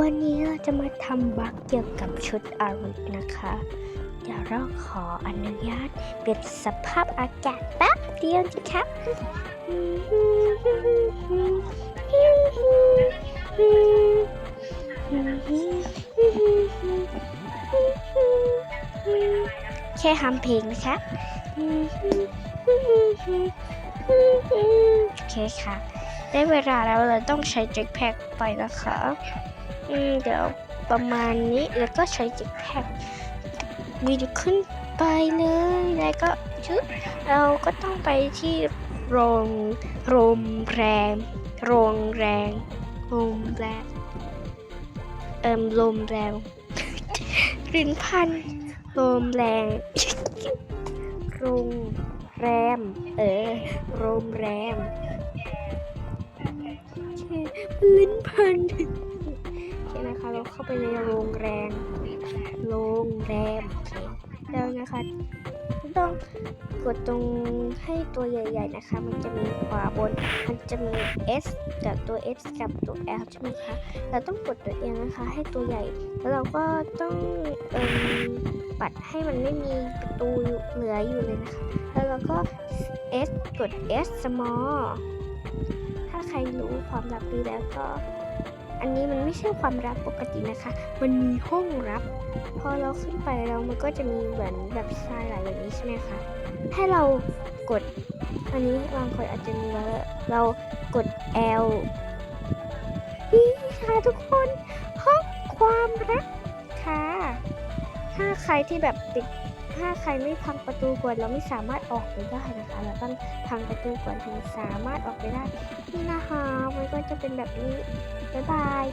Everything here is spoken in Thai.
วันนี้เราจะมาทำบัคเกี่ยวกับชุดอาริกนะคะ เดี๋ยวเราขออนุญาตเปลี่ยนสภาพอากาศแป๊บเดียวนะคะแค่ทำเพลงนะคะโอเคค่ะ ได้เวลาแล้วเราต้องใช้จ็คแพ็กไปนะคะ อืมเดี๋ยวประมาณนี้แล้วก็ใช้จ็คแพ็กมีดขึ้นไปเลยแล้วก็ชุดเราก็ต้องไปที่โรงโรงแรมโรงแรมโรงแรมเอิมโรงแรมรินพันโรงแรมโรงแรม เออโรงแรมลิ้นพัน เราเข้าไปในโรงแรม โรงแรมโอเคแล้วนะคะต้องกดตรงให้ตัวใหญ่ ๆนะคะ มันจะมีขวาบน มันจะมี S กับตัว S กับตัว L ใช่ไหมคะ เราต้องกดตัวเองนะคะ ให้ตัวใหญ่ แล้วเราก็ต้องเอ่มปัดให้มันไม่มีประตูเหลืออยู่เลยนะคะ แล้วเราก็ S กด S small ถ้าใครรู้ความลับนี้แล้วก็ อันนี้มันไม่ใช่ความลับปกตินะคะ มันมีห้องลับ พอเราขึ้นไปแล้วมันก็จะมีเหมือนแบบทรายไหลแบบนี้ใช่ไหมคะ ให้เรากด อันนี้บางคนอาจจะมีแล้วเรากด L นี่ค่ะทุกคนห้องความลับค่ะ ถ้าใครที่แบบติดถ้าใครไม่พังประตูก่อนเราไม่สามารถออกไปได้นะคะ เราต้องพังประตูก่อนถึงสามารถออกไปได้นี่นะคะมันก็จะเป็นแบบนี้บ๊ายบาย